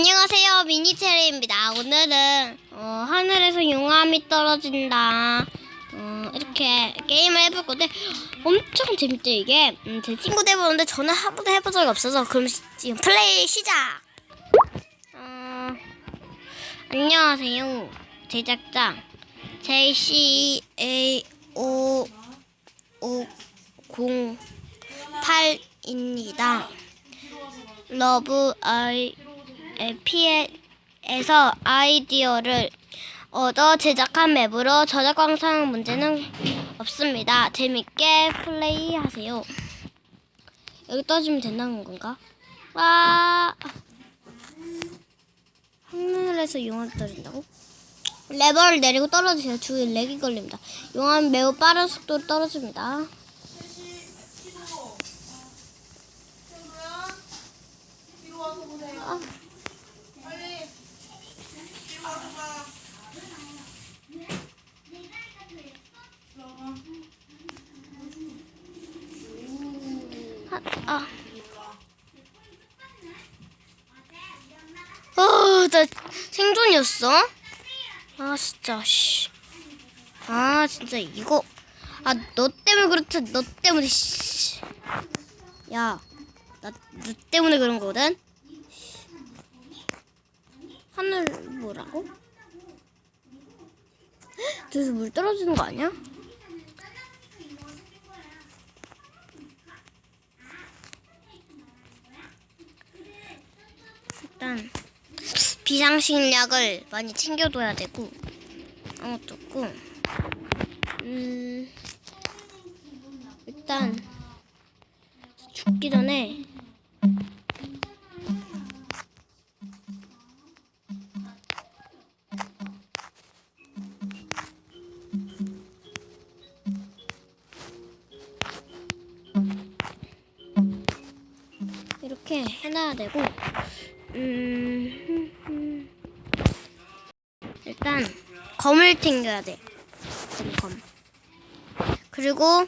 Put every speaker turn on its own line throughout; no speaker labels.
안녕하세요. 미니체리입니다. 오늘은 어, 하늘에서 용암이 떨어진다. 어, 이렇게 게임을 해볼 건데 엄청 재밌죠 이게? 음, 제 친구도 해보는데 저는 한 번도 해본 적이 없어서 그럼 시- 지금 플레이 시작! 어, 안녕하세요 제작자. JCA5 508입니다. 러브 아이 피에서 아이디어를 얻어 제작한 맵으로 저작 광상 문제는 없습니다. 재밌게 플레이하세요. 여기 떠주면 된다는 건가? 와 하늘에서 용암이 떨어진다고? 레버를 내리고 떨어지세요. 주위에 렉이 걸립니다. 용암이 매우 빠른 속도로 떨어집니다. 아. 아, 아. 어, 나 생존이었어? 아, 진짜, 씨. 아, 진짜 이거. 아, 너 때문에 그렇지. 너 때문에, 씨. 야, 나, 너 때문에 그런 거거든? 하늘, 뭐라고? 헉, 저기서 물 떨어지는 거 아니야? 일단 비상식약을 많이 챙겨둬야 되고 아무것도 없고. 음 일단 죽기 전에 이렇게 해놔야 되고 일단 검을 챙겨야 돼. 검, 검. 그리고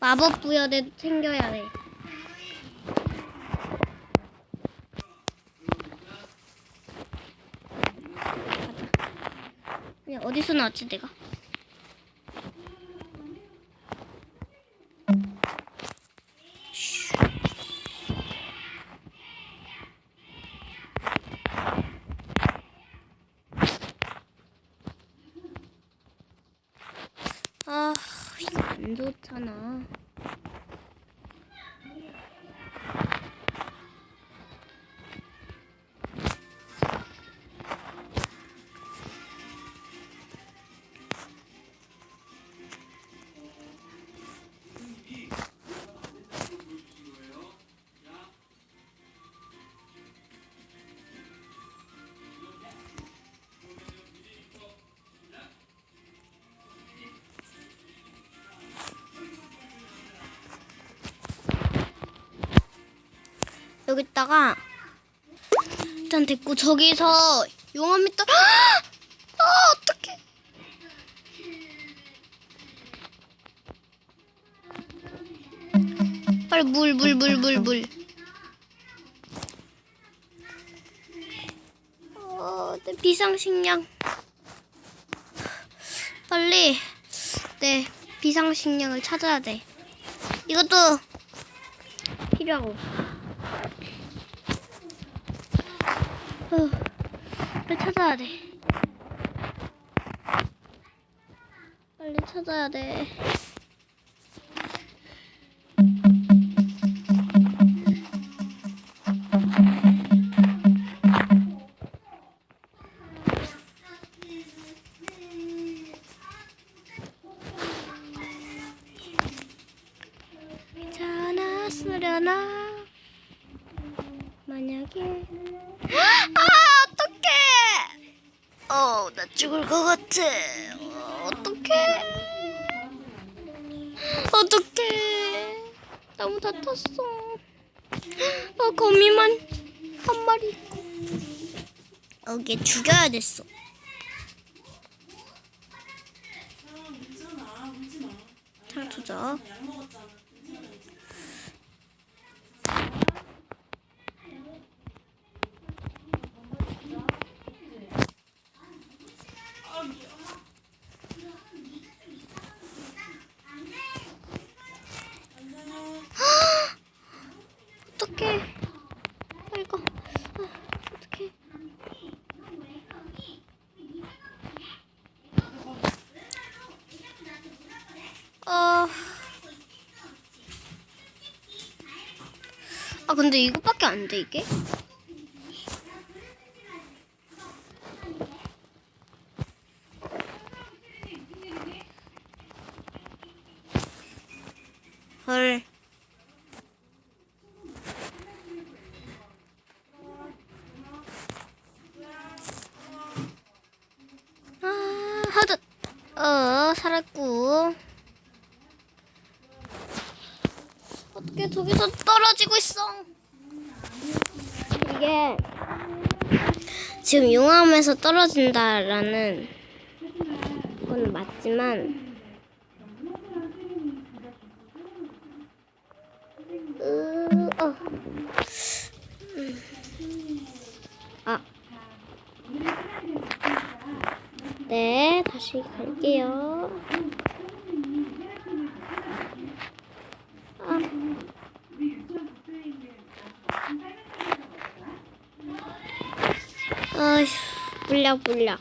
마법 부여대 챙겨야 돼. 어디서 나왔지 내가? 여기다가 일단 됐고 저기서 용암이 떠. 아 어떡해. 빨리 물물 물 물 물. 어, 내 비상식량. 빨리 네 비상식량을 찾아야 돼. 이것도 필요하고. 어, 빨리 찾아야 돼. 빨리 찾아야 돼. 것 같아. 어, 어떡해? 어떡해? 나무 다 탔어. 아 거미만 한 마리 있고. 여기 죽여야 됐어. 잘 투자 어떡해. 아이고. 아, 어떡해. 어. 아, 근데 이것밖에 안 돼, 이게? 헐. 아, 하드. 어, 살았고. 어떻게 저기서 떨어지고 있어? 이게 지금 용암에서 떨어진다라는 건 맞지만 으, 어. 음. 아. 네, 다시 갈게요. 아. 아휴, 물려, 물려.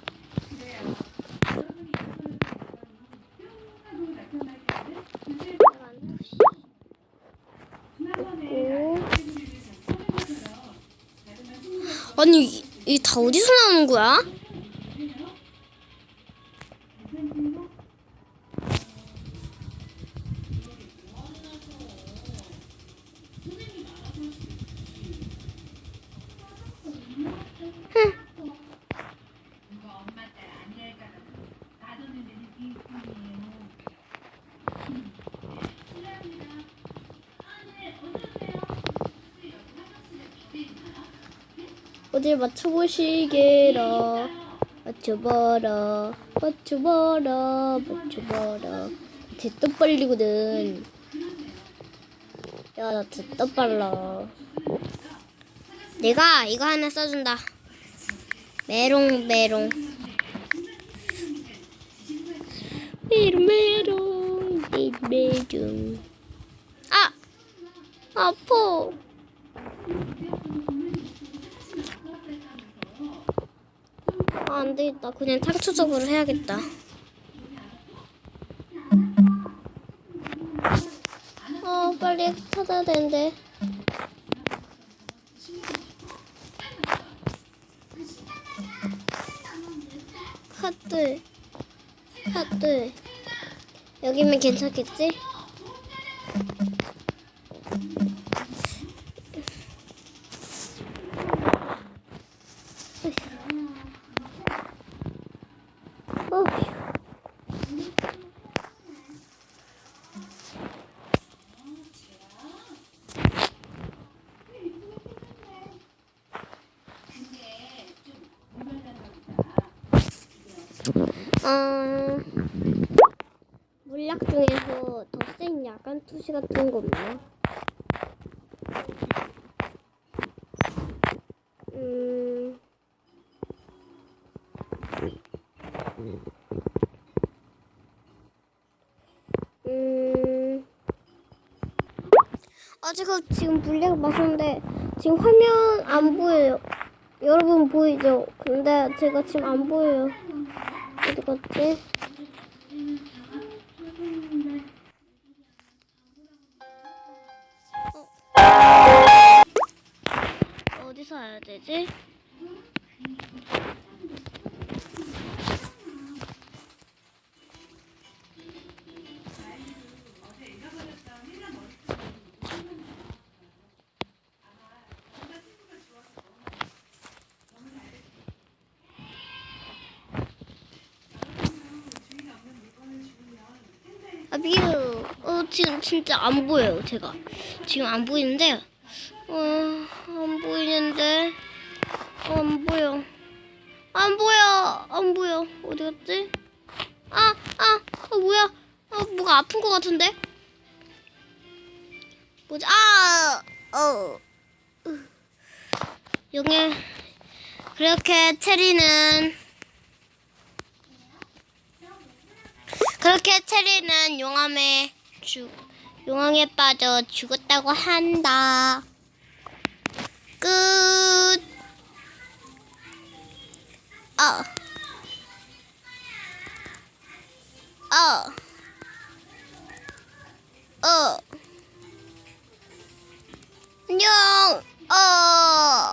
아니, 이 다 어디서 나오는 거야? 어딜 맞춰보시게라 맞춰봐라 맞춰봐라 맞춰봐라 진짜 빨리거든. 야나 진짜 빨라. 내가 이거 하나 써준다. 메롱 메롱. 메롱 메롱. 메롱 메롱. 아 아파 아, 안 되겠다. 그냥 창초적으로 해야겠다. 어, 빨리 찾아야 되는데. 하트. 하트. 여기면 괜찮겠지? 어. 어, 물약 중에서 더 센 야간 투시 같은 거 없나? 음, 음, 아, 제가 지금 물약 마셨는데 지금 화면 안 보여요. 여러분 보이죠? 근데 제가 지금 안 보여요. 어디 갔지? 어. 어디서 해야 되지? 아, 미유. 어, 지금 진짜 안 보여요, 제가. 지금 안 보이는데, 어, 안 보이는데, 어, 안 보여. 안 보여, 안 보여. 어디 갔지? 아, 아, 어, 뭐야? 어, 뭐가 아픈 것 같은데? 뭐지? 아, 어. 용해. 그렇게 체리는 그렇게 체리는 용암에 죽 용암에 빠져 죽었다고 한다. 끝. 어. 어. 어. 안녕. 어.